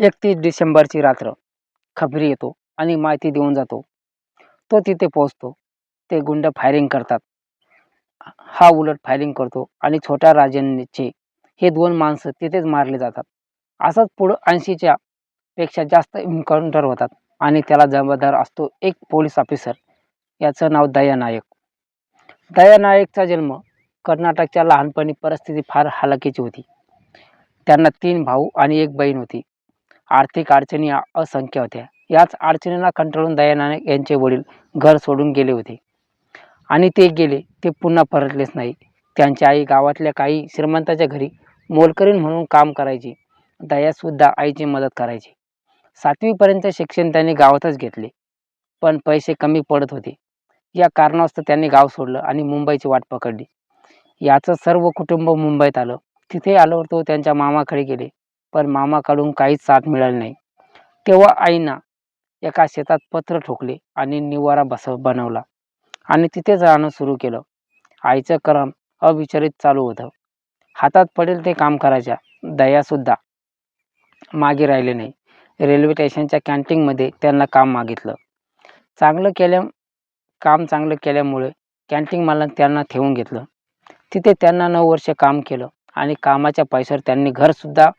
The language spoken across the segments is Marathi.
एकतीस डिसेंबरची रात्र. खबरी येतो आणि माहिती देऊन जातो. तो तिथे पोहोचतो. ते गुंड फायरिंग करतात. हा उलट फायरिंग करतो आणि छोट्या राजांचे हे दोन माणसं तिथेच मारले जातात. असंच पुढं ऐंशीच्या पेक्षा जास्त एन्काउंटर होतात आणि त्याला जबाबदार असतो एक पोलीस ऑफिसर याचं नाव दया नायक. दया नायकचा जन्म कर्नाटकच्या लहानपणी परिस्थिती फार हालाकीची होती. त्यांना तीन भाऊ आणि एक बहीण होती. आर्थिक अडचणी असंख्य होत्या. याच अडचणींना कंटाळून दया यांचे वडील घर सोडून गेले होते. आणि ते गेले ते पुन्हा परतलेच नाही त्यांची आई गावातल्या काही श्रीमंताच्या घरी मोलकरीण म्हणून काम करायची. दयासुद्धा आईची मदत करायची. सातवीपर्यंत शिक्षण त्यांनी गावातच घेतले. पण पैसे कमी पडत होते. या कारणास्तव त्यांनी गाव सोडलं आणि मुंबईची वाट पकडली. याचं सर्व कुटुंब मुंबईत आलं. तिथे आल्यावर तो त्यांच्या मामाकडे गेले. पण मामाकडून काहीच साथ मिळाली नाही. तेव्हा आईनं एका शेतात पत्र ठोकले आणि निवारा बस बनवला. आणि तिथेच राहणं सुरू केलं. आईचं काम अविचलित चालू होतं. हातात पडेल ते काम करायच्या. दयासुद्धा मागे राहिले नाही. रेल्वे स्टेशनच्या कॅन्टीनमध्ये त्यांना काम मागितलं. चांगलं केल्या काम चांगलं केल्यामुळे कॅन्टीन मला त्यांना ठेवून घेतलं. तिथे त्यांना नऊ वर्ष काम केलं आणि कामाच्या पैशावर त्यांनी घरसुद्धा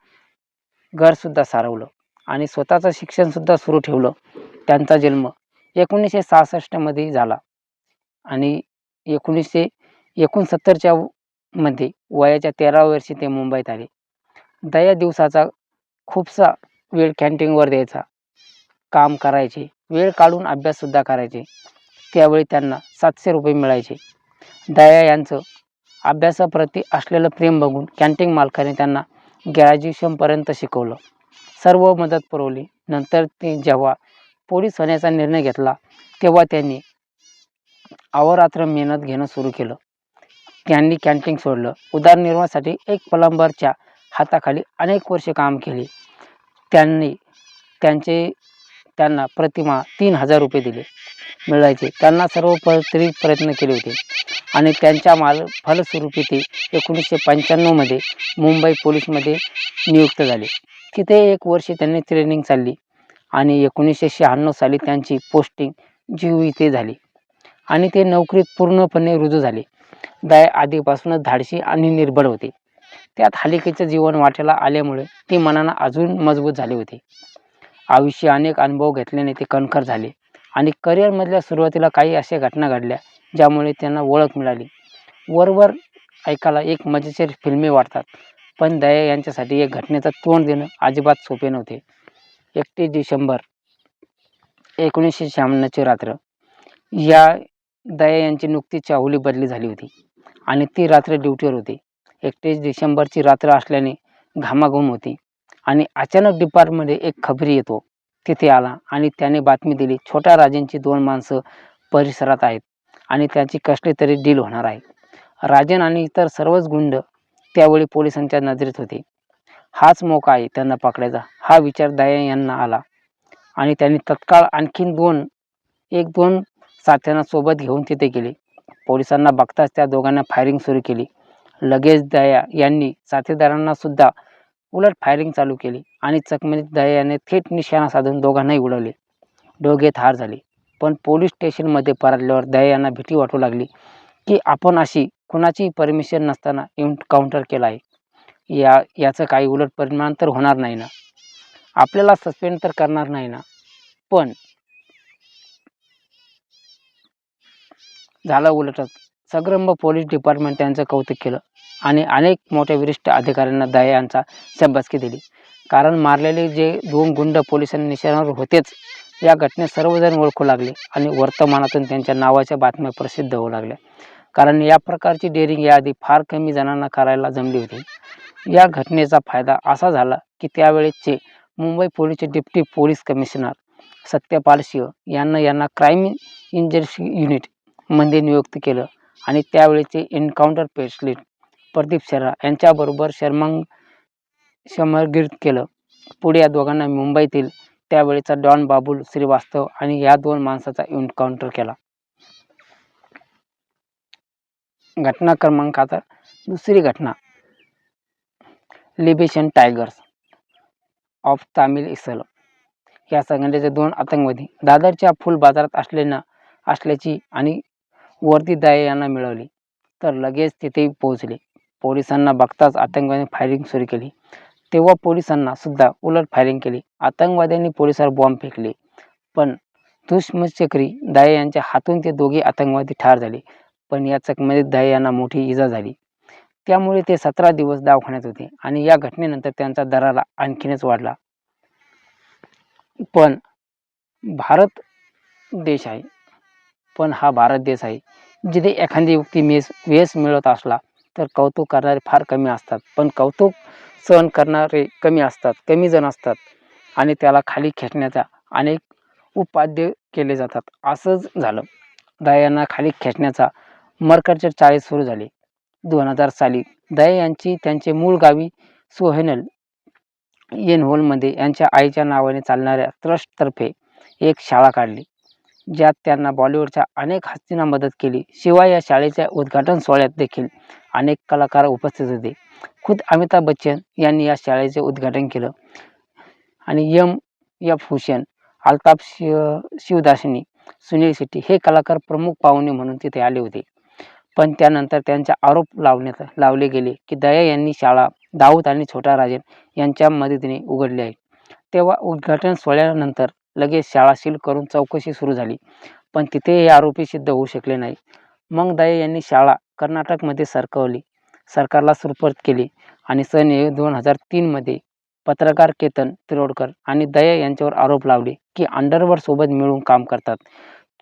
घरसुद्धा सारवलं आणि स्वतःचं शिक्षणसुद्धा सुरू ठेवलं. त्यांचा जन्म एकोणीसशे सहासष्टमध्ये झाला आणि एकोणीसशे एकोणसत्तरच्या मध्ये वयाच्या तेराव्या वर्षी ते मुंबईत आले. दया दिवसाचा खूपसा वेळ कॅन्टीनवर द्यायचा. काम करायचे वेळ काढून अभ्याससुद्धा करायचे. त्यावेळी त्यांना सातशे रुपये मिळायचे. दया यांचं अभ्यासाप्रती असलेलं प्रेम बघून कॅन्टीन मालकाने त्यांना ग्रॅज्युएशनपर्यंत शिकवलं. सर्व मदत पुरवली. नंतर ते जेव्हा पोलीस होण्याचा निर्णय घेतला तेव्हा त्यांनी अहोरात्र मेहनत घेणं सुरू केलं. त्यांनी कॅन्टीन सोडलं. उदरनिर्वाहासाठी एक प्लंबरच्या हाताखाली अनेक वर्षे काम केले. त्यांनी त्यांचे त्यांना प्रतिमा तीन हजार रुपये दिले. मिळायचे. त्यांना सर्व प्रयत्न केले होते. आणि त्यांच्या माल फलस्वरूपी ते एकोणीसशे पंच्याण्णवमध्ये मुंबई पोलीसमध्ये नियुक्त झाले. तिथे एक वर्ष त्यांनी ट्रेनिंग चालली. आणि एकोणीसशे शहाण्णव साली त्यांची पोस्टिंग जीव इथे झाली. आणि ते नोकरीत पूर्णपणे रुजू झाले. दाय आधीपासूनच धाडशी आणि निर्भर होते. त्यात हालिकेचं जीवन वाटेला आल्यामुळे ते मनानं अजून मजबूत झाले होते. आयुष्य अनेक अनुभव घेतल्याने ते कणखर झाले. आणि करिअरमधल्या सुरुवातीला काही अशा घटना घडल्या ज्यामुळे त्यांना ओळख मिळाली. वरवर ऐकायला एक मजेशीर फिल्मी वाटतात पण दया यांच्यासाठी एक घटनेचं तोंड देणं अजिबात सोपे नव्हते. एकतीस डिसेंबर एकोणीसशे शहाण्णवची रात्र. या दया यांची नुकतीच चाहुली बदली झाली होती आणि ती रात्र ड्युटीवर होती. एकतीस डिसेंबरची रात्र असल्याने घामाघूम होती आणि अचानक डिपार्टमध्ये एक खबरी येतो. तिथे आला आणि त्याने बातमी दिली छोट्या राजेंची दोन माणसं परिसरात आहेत आणि त्यांची कसली तरी डील होणार आहे. राजन आणि इतर सर्वच गुंड त्यावेळी पोलिसांच्या नजरेत होते. हाच मौका आहे त्यांना पकडायचा. हा विचार दया यांना आला आणि त्यांनी तत्काळ आणखीन दोन एक दोन साथ्यांना सोबत घेऊन तिथे गेले. पोलिसांना बघताच त्या दोघांना फायरिंग सुरू केली. लगेच दया यांनी साथीदारांना सुद्धा उलट फायरिंग चालू केली आणि चकमकीत दयाने थेट निशाणा साधून दोघांनाही उडवले. दोघे ठार झाले. पण पोलीस स्टेशनमध्ये परतल्यावर दया यांना भीती वाटू लागली की आपण अशी कुणाची परमिशन नसताना एन्काउंटर केला आहे. या याचं काही उलट परिणाम तर होणार नाही ना. आपल्याला सस्पेंड तर करणार नाही ना. पण झालं उलटच. सग्रंभ पोलीस डिपार्टमेंट त्यांचं कौतुक केलं. आणि अनेक मोठ्या वरिष्ठ अधिकाऱ्यांना दया यांचा शाबासकी दिली. कारण मारलेले जे दोन गुंड पोलिसांनी निशाणावर होतेच या घटनेत सर्वजण ओळखू लागले आणि वर्तमानातून त्यांच्या नावाच्या बातम्या प्रसिद्ध होऊ लागल्या. कारण या प्रकारची डेअरिंग याआधी फार कमी जणांना करायला जमली होती. या घटनेचा फायदा असा झाला की त्यावेळेसचे Mumbai पोलीसचे deputy police commissioner Satyapal Singh यांना यांना क्राईम इंजर्सी युनिटमध्ये नियुक्त केलं आणि त्यावेळेचे एन्काउंटर स्पेशलिस्ट प्रदीप शर्मा यांच्याबरोबर शर्मांग शमरगिरीत केलं. पुढे या दोघांना मुंबईतील त्यावेळेचा डॉन बाबुल श्रीवास्तव आणि या दोन माणसाचा एन्काउंटर केला. घटना क्रमांक आता दुसरी घटना. लिबेशन टायगर्स ऑफ तामिल इसल. या संघटनेचे दोन आतंकवादी दादरच्या फुल बाजारात असलेल्या असल्याची आणि वर्दी दया यांना मिळवली. तर लगेच तिथे पोहोचले. पोलिसांना बघताच आतंकवाद्यांनी फायरिंग सुरू केली. तेव्हा पोलिसांना सुद्धा उलट फायरिंग केली. आतंकवाद्यांनी पोलिसावर बॉम्ब फेकले. पण दुष्मचक्री दाये यांच्या हातून ते दोघे आतंकवादी ठार झाले. पण या चकमकीत दाये यांना मोठी इजा झाली. त्यामुळे ते सतरा दिवस दवाखान्यात होते आणि या घटनेनंतर त्यांचा दरारा आणखीनच वाढला. पण भारत देश आहे. पण हा भारत देश आहे जिथे एखादी व्यक्ती मेस वेस मिळत असला तर कौतुक करणारे फार कमी असतात. पण कौतुक सहन करणारे कमी असतात कमी जण असतात आणि त्याला खाली खेचण्याचा अनेक उपाध्य केले जातात. असंच झालं. दया खाली खेचण्याचा मरकरचे चाळे सुरू झाले. दोन हजार साली दया यांची त्यांचे मूळ गावी सोहेनल येनहोलमध्ये यांच्या आईच्या नावाने चालणाऱ्या ट्रस्टतर्फे एक शाळा काढली. ज्यात त्यांना बॉलिवूडच्या अनेक हस्तींना मदत केली. शिवाय या शाळेच्या उद्घाटन सोहळ्यात देखील अनेक कलाकार उपस्थित होते. खुद अमिताभ बच्चन यांनी या शाळेचे उद्घाटन केलं. आणि यम एफ हुसेन अल्ताफ शिव शिवदासिनी सुनील शेट्टी हे कलाकार प्रमुख पाहुणे म्हणून तिथे आले होते. पण त्यानंतर त्यांचा आरोप लावण्यात लावले गेले की दया यांनी शाळा दाऊद आणि छोटा राजन यांच्या मदतीने उघडली आहे. तेव्हा उद्घाटन सोहळ्यानंतर लगेच शाळा सील करून चौकशी सुरू झाली. पण तिथे हे आरोपी सिद्ध होऊ शकले नाही. मग दया यांनी शाळा कर्नाटकमध्ये सरकवली. सरकारला सुपूर्द केली आणि सन दोन हजार तीनमध्ये पत्रकार केतन तिरोडकर आणि दया यांच्यावर आरोप लावले की अंडरवर्डसोबत मिळून काम करतात.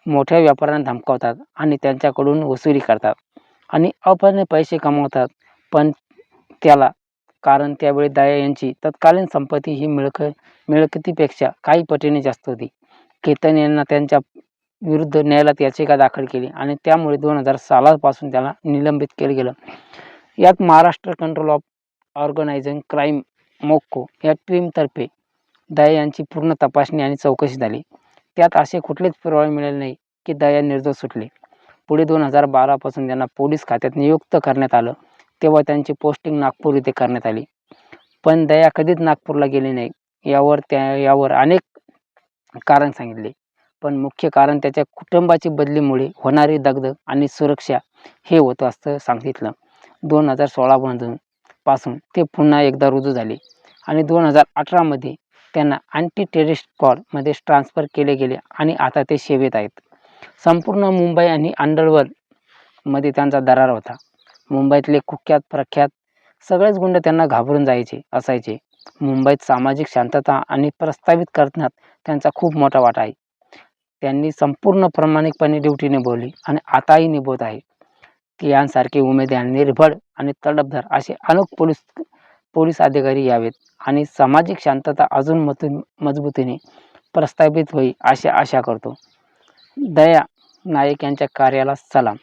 मोठ्या व्यापाऱ्यांना धमकावतात आणि त्यांच्याकडून वसुली करतात. आणि अपने पैसे कमावतात. पण त्याला कारण त्यावेळी दया यांची तत्कालीन संपत्ती ही मिळक मिळकतीपेक्षा काही पटीने जास्त होती. केतन यांना त्यांच्या विरुद्ध न्यायालयात याचिका दाखल केली आणि त्यामुळे दोन हजार सालापासून त्याला निलंबित केलं गेलं. यात Maharashtra control of organising crime MCOCA या टीमतर्फे दया यांची पूर्ण तपासणी आणि चौकशी झाली. त्यात असे कुठलेच पुरावे मिळाले नाही की दया निर्दोष सुटले. पुढे दोन हजार बारापासून त्यांना पोलीस खात्यात नियुक्त करण्यात आलं. तेव्हा त्यांची पोस्टिंग नागपूर इथे करण्यात आली. पण दया कधीच नागपूरला गेली नाही. यावर त्या यावर अनेक कारण सांगितले. पण मुख्य कारण त्याच्या कुटुंबाची बदलीमुळे होणारी दगदग आणि सुरक्षा हे होतं असं सांगितलं. दोन हजार सोळामधून पासून ते पुन्हा एकदा रुजू झाले. आणि दोन हजार अठरामध्ये त्यांना अँटी टेरिस्ट कॉलमध्ये ट्रान्सफर केले गेले आणि आता ते सेवेत आहेत. संपूर्ण मुंबई आणि अंडरवर्ल्डमध्ये त्यांचा दरार होता. मुंबईतले कुख्यात प्रख्यात सगळेच गुंड त्यांना घाबरून जायचे असायचे. मुंबईत सामाजिक शांतता आणि प्रस्थापित करण्यात त्यांचा खूप मोठा वाटा आहे. त्यांनी संपूर्ण प्रामाणिकपणे ड्युटी निभवली आणि आताही निभवत आहे. की यांसारखे उमेदवार निर्भड आणि तडफदार असे अनेक पोलीस पोलीस अधिकारी यावेत आणि सामाजिक शांतता अजून मतून मजबूतीने प्रस्थापित होईल अशी आशा करतो. दया नायक यांच्या कार्याला सलाम.